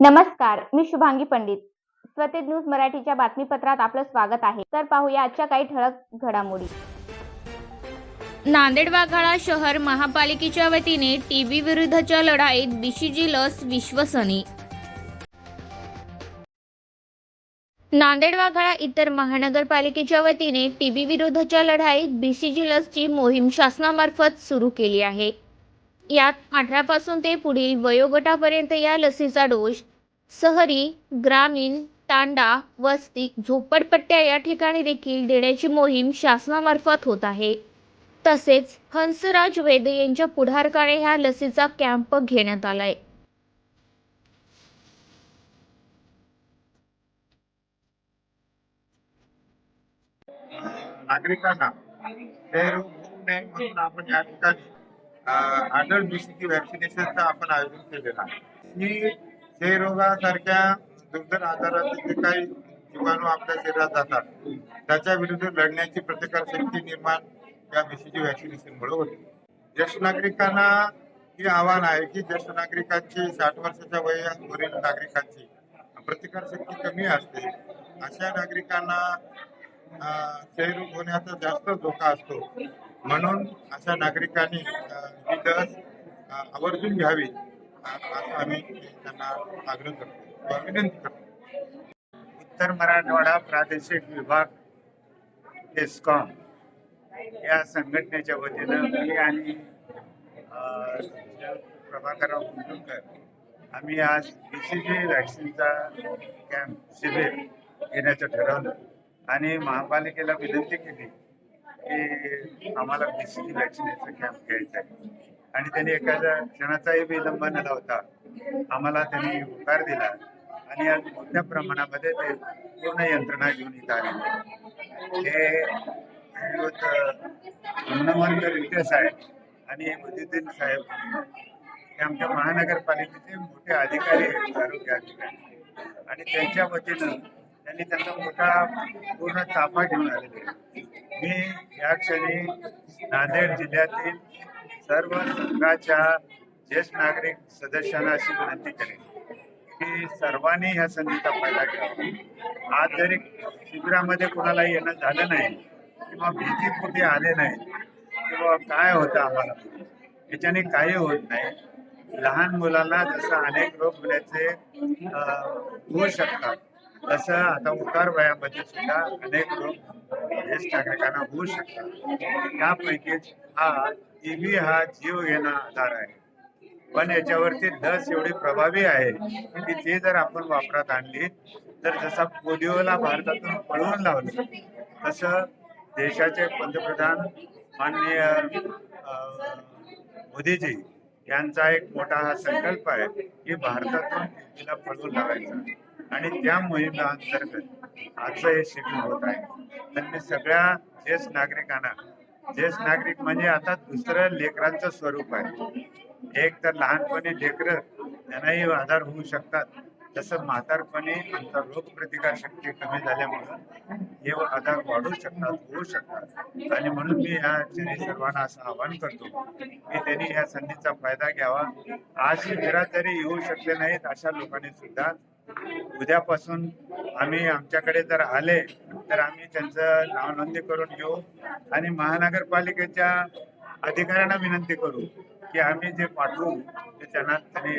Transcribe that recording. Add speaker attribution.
Speaker 1: नमस्कार मी शुभांगी पंडित. स्वतेज न्यूज मराठीच्या बातमीपत्रात आपलं स्वागत आहे. तर पाहूया आजच्या काही ठळक घडामोडी. नांदेड वाघाळा शहर महापालिकेच्या वतीने टीबी विरुद्धच्या लढाईत बीसीजी लस विश्वसनी नांदेड वाघाळा इतर महानगरपालिकेच्या वतीने टीबी विरुद्धच्या लढाईत बीसीजी लसची मोहीम शासनामार्फत सुरू केली आहे. यात अठरापासून ते पुढील वयोगटापर्यंत या लसीचा डोस शहरी ग्रामीण तांडा वस्ती झोपडपट्ट्या या ठिकाणी देखील देण्याची मोहीम शासनामार्फत होत आहे. तसेच हंसराज वैद्य यांच्या पुढारकाने ह्या लसीचा कॅम्प घेण्यात आलाय.
Speaker 2: नागरिकांना आपण या ठिकाणी अडल्ट बीसीची व्हॅक्सिनेशनचं आपण आयोजन केलेलं आहे. ही क्षयरोगासारख्या दुर्धर आजाराचे जे काही जीवाणू आपल्या शरीरात जातात. त्याच्या विरुद्ध लढण्याची प्रतिकारशक्ती निर्माण या बीसीजी व्हॅक्सिनेशनमुळे होते. ज्येष्ठ नागरिकांना हे आव्हान आहे की ज्येष्ठ नागरिकांची साठ वर्षाच्या वयावरील नागरिकांची प्रतिकारशक्ती कमी असते. अशा नागरिकांना क्षयरोग होण्याचा जास्त धोका असतो. म्हणून अशा नागरिकांनी ही लस आवर्जून घ्यावी असं आम्ही त्यांना आग्रह करतो विनंती करतो.
Speaker 3: उत्तर मराठवाडा प्रादेशिक विभाग एस्कॉम या संघटनेच्या वतीनं मी आणि प्रभाकरराव कुंटुरकर आम्ही आज बी सी जी व्हॅक्सिनचा कॅम्प शिबिर घेण्याचं ठरवलं आणि महापालिकेला विनंती केली की आम्हाला बीसीजी व्हॅक्सिनेशन कॅम्प घ्यायचा आहे. आणि त्यांनी एखाद्या क्षणाचाही विलंब न लावता आम्हाला त्यांनी होकार दिला. आणि आज मोठ्या प्रमाणामध्ये ते पूर्ण यंत्रणा घेऊन इथं आले. हे श्रीयुत अन्नवंत साहेब आणि मुद्दुद्दीन साहेब हे आमच्या महानगरपालिकेचे मोठे अधिकारी आहेत आरोग्य अधिकारी. आणि त्यांच्या वतीनं त्यांनी त्यांचा मोठा पूर्ण ताफा घेऊन आलेले आहे. मी या क्षणी नांदेड जिल्ह्यातील सर्व संघाच्या ज्येष्ठ नागरिक सदस्यांना अशी विनंती करेन की सर्वांनी ह्या संधीचा फायदा घ्यावा. आज जरी शिबिरामध्ये कोणाला येणं झालं नाही किंवा भीतीपोटी आले नाही किंवा काय होतं आम्हाला याच्याने काही होत नाही. लहान मुलांना जसं अनेक रोग होण्याचे होऊ शकतात तसं आता उतार वयामध्ये सुद्धा अनेक रोग ज्येष्ठ नागरिकांना होऊ शकतात त्यापैकीच हा टीबी हा जीव घेणा आधार आहे. पण याच्यावरती लस एवढी प्रभावी आहे की ते जर आपण वापरात आणली तर जसा पोलिओला भारतातून पळवून लावलं तसं देशाचे पंतप्रधान माननीय मोदीजी यांचा एक मोठा हा संकल्प आहे की भारतातून टीबीला पळवून लावायचा. आणि त्या मोहिमेअंतर्गत आजचं हे शिबिर होत आहे. तर सगळ्या ज्येष्ठ नागरिकांना ज्येष्ठ नागरिक म्हणजे आता दुसरं लेकरांचं स्वरूप आहे. एक तर लहानपणी लेकरं त्यांनाही आधार होऊ शकतात. तसं म्हातारपणी आमचा रोग प्रतिकार शक्ती कमी झाल्यामुळं हे आजार वाढू शकतात होऊ शकतात. आणि म्हणून मी या क्षणी सर्वांना असं आवाहन करतो की त्यांनी या संधीचा फायदा घ्यावा. आज शिबिरात जरी येऊ शकले नाहीत अशा लोकांनी सुद्धा. उद्यापासून आम्ही आमच्याकडे जर आले तर आम्ही त्यांचं नावनोंदणी करून घेऊ आणि महानगरपालिकेच्या अधिकाऱ्यांना विनंती करू की आम्ही जे पाठवू ते त्यांना त्यांनी